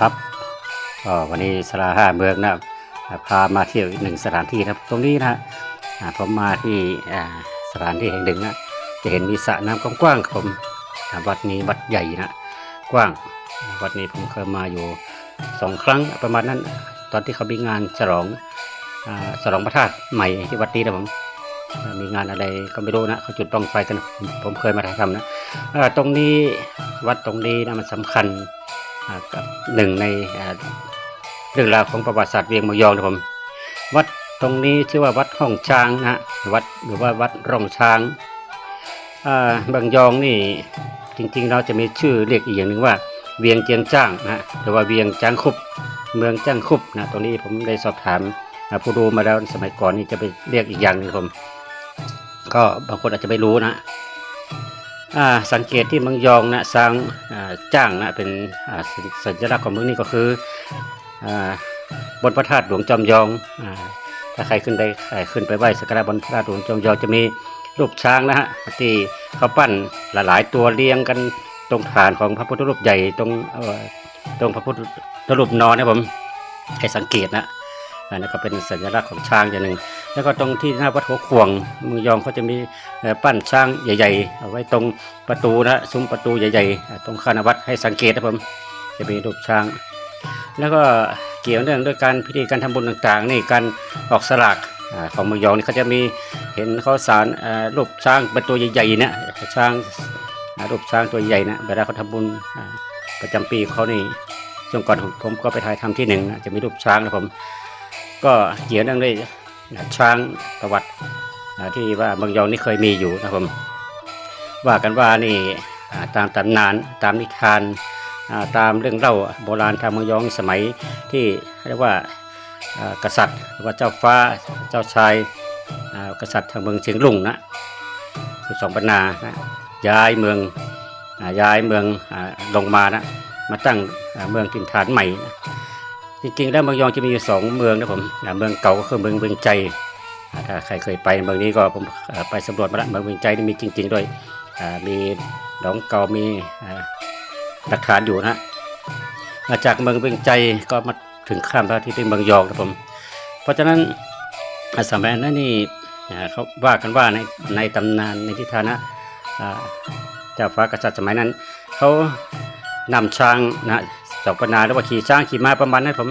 ครับก็วันนี้สลาห้าเมืองนะพามาเที่ยวหนึ่งสถานที่ครับ ตรงนี้นะฮะผมมาที่สถานที่แห่งหนึ่งนะจะเห็นมีสระน้ำกว้างๆครับผมวัดนี้วัดใหญ่นะกว้างวัดนี้ผมเคยมาอยู่สองครั้งประมาณนั้น ตอนที่เขามีงานฉลองฉลองพระธาตุใหม่ที่วัดนี้นะผมมีงานอะไรก็ไม่รู้นะเขาจุดบ้องไฟกันผมเคยมาถ่ายทำนะตรงนี้วัดตรงนี้นะมันสำคัญ กับหนึ่งในเรื่องราวของประวัติศาสตร์เวียงมายองนะผมวัดตรงนี้ชื่อว่าวัดห้องช้างนะวัดหรือว่าวัดร่องช้างบางยองนี่จริงๆเราจะมีชื่อเรียกอีกอย่างหนึ่งว่า เวียงเจียงจ้างนะหรือว่าเวียงจ้างคุบเมืองจ้างคุบนะตรงนี้ผมได้สอบถามผู้ดูมาแล้วสมัยก่อนนี่จะไปเรียกอีกอย่างหนึงผม ก็บางคนอาจจะไม่รู้นะ สังเกตที่เมืองยองนะสร้างจ้างนะเป็นสัญลักษณ์ของเมืองนี้ก็คืออบนพระธาตุหลวงจอมยองอถ้าใครขึ้นได้ใครขึ้นไปไหว้สักการะบนพระธาตุหลวงจอมยองจะมีรูปช้างนะฮะที่เขาปั้นหลายๆ ตัวเรียงกันตรงฐานของพระพุทธรูปใหญ่ตรงตรงพระพุทธรูปนอนนะผมให้สังเกตนะอันนั้นก็เป็นสัญลักษณ์ของช้างอย่างหนึ่ง แล้วก็ตรงที่หน้าวัดหัวขวงเมืองยองเขาจะมีปั้นช้างใหญ่ ๆ เอาไว้ตรงประตูนะซุ้มประตูใหญ่ๆ ตรงคานวัดให้สังเกตนะผมจะมีรูปช้าง แล้วก็เกี่ยวเนื่องด้วยการพิธีการทำบุญต่างๆ นี่การออกสลากอของเมืองยองนี่เขาจะมีเห็นเขาสารรูปช้างเป็นตัวใหญ่ๆเนี่ยช้างรูปช้างตัวใหญ่นะเวลาเขาทำบุญประจำปีเขานี่ช่วงก่อนผมก็ไปถ่ายทำที่หนึ่งนะจะมีรูปช้างนะผมก็เกี่ยวเนื่องด้วย ช้างประวัติที่ว่าเมืองยองนี่เคยมีอยู่นะครับว่ากันว่านี่ตามตำนานตามนิทานตามเรื่องเล่าโบราณทางเมืองยองสมัยที่เรียกว่ากษัตริย์หรือว่าเจ้าฟ้าเจ้าชายกษัตริย์ทางเมืองเชียงลุงนะคือสองปันนานะย้ายเมืองย้ายเมืองลงมานะมาตั้งเมืองถิ่นฐานใหม่นะ จริงๆแล้วเมืองยองจะมีอยู่สองเมืองนะผมเมืองเก่าก็คือเมืองเวียงใจถ้าใครเคยไปเมืองนี้ก็ผมไปสำรวจมาแล้วเมืองเวียงใจนี่มีจริง ๆ ด้วยมีหนองเก่ามีหลักฐานอยู่นะมาจากเมืองเวียงใจก็มาถึงข้ามพระทิตย์ที่เมืองยองนะผม เพราะฉะนั้นสมัยนั้นนี่เขาว่ากันว่าในในตำนานในทิทานะอ่าเจ้าฟ้ากษัตริย์สมัยนั้น เขานำช้างนะ เจ้าปนาหรือว่าขี่ช้างขี่ม้าประมาณนั้นผม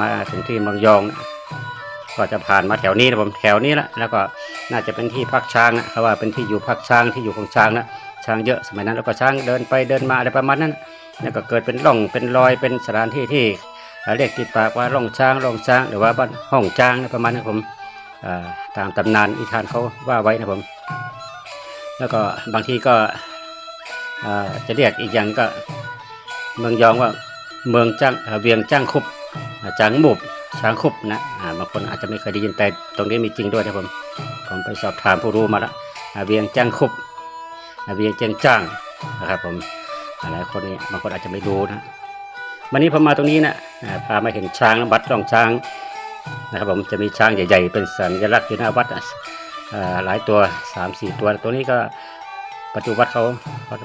มาถึงที่เมืองยองก็จะผ่านมาแถวนี้นะผมแถวนี้ละแล้วก็น่าจะเป็นที่พักช้างนะเขาะว่าเป็นที่อยู่พักช้างที่อยู่ของช้างนะช้างเยอะสมัยนั้นแล้วก็ช้างเดินไปเดินมาอะไรประมาณนั้นนะแล้วก็เกิดเป็นร่องเป็นรอยเป็นสถานที่ที่เรียกติดปากว่าร่องช้างร่องช้าง หรือว่าบ้านห้องช้างนะประมาณนั้นผมตามตำนานอิทานเขาว่าไว้นะผมแล้วก็บางทีก็จะเรียกอีกอย่างก็ เมืองยองว่าเมืองจ้างเอ่อเวียงจ้างคุบอ่าจางหมุบช้างคุบนะอ่าบางคนอาจจะไม่เคยได้ยินแต่ตรงนี้มีจริงด้วยนะผมผมไปสอบถามผู้รู้มาแล้วอาเวียงจ้างคุบอาเวียงเจียงจ้างนะครับผมหลายคนนี่บางคนอาจจะไม่รู้นะวันนี้ผมมาตรงนี้นะพามาเห็นช้างวัดรองช้างนะครับผมจะมีช้างใหญ่ ๆ เป็นสัญลักษณ์อยู่หน้าวัดอะอ่าหลายตัวสามสี่ตัวตัวนี้ก็ประตูวัดเขาเขา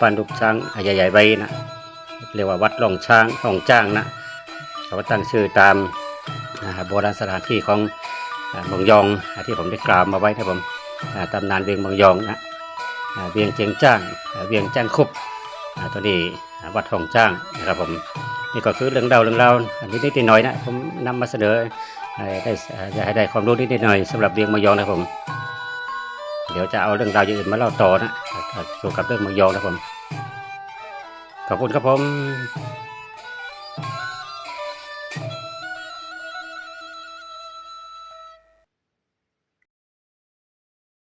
ปั้นรูปช้างใหญ่ๆไว้นะ เรียกว่าวัดหลองช้างหลองจ้างนะเขาตั้งชื่อตามโบราณสถานที่ของอ่างยองที่ผมได้กล่าวมาไว้ครับผมตำนานเวียงเมืองยองนะเวียงเจียงจ้างเวียงจ้างคุบตัวนี้วัดหลองจ้างนะครับผมนี่ก็คือเรื่องเล่าเรื่องเล่าอันนี้นิดๆหน่อยๆนะผมนำมาเสนอให้ได้ให้ได้ความรู้นิดๆหน่อยๆสำหรับเวียงเมืองยองนะครับผมเดี๋ยวจะเอาเรื่องราวอย่างอื่นมาเล่าต่อนะเกี่ยวกับเรื่องเมืองยองนะครับผม ขอบคุณครับผม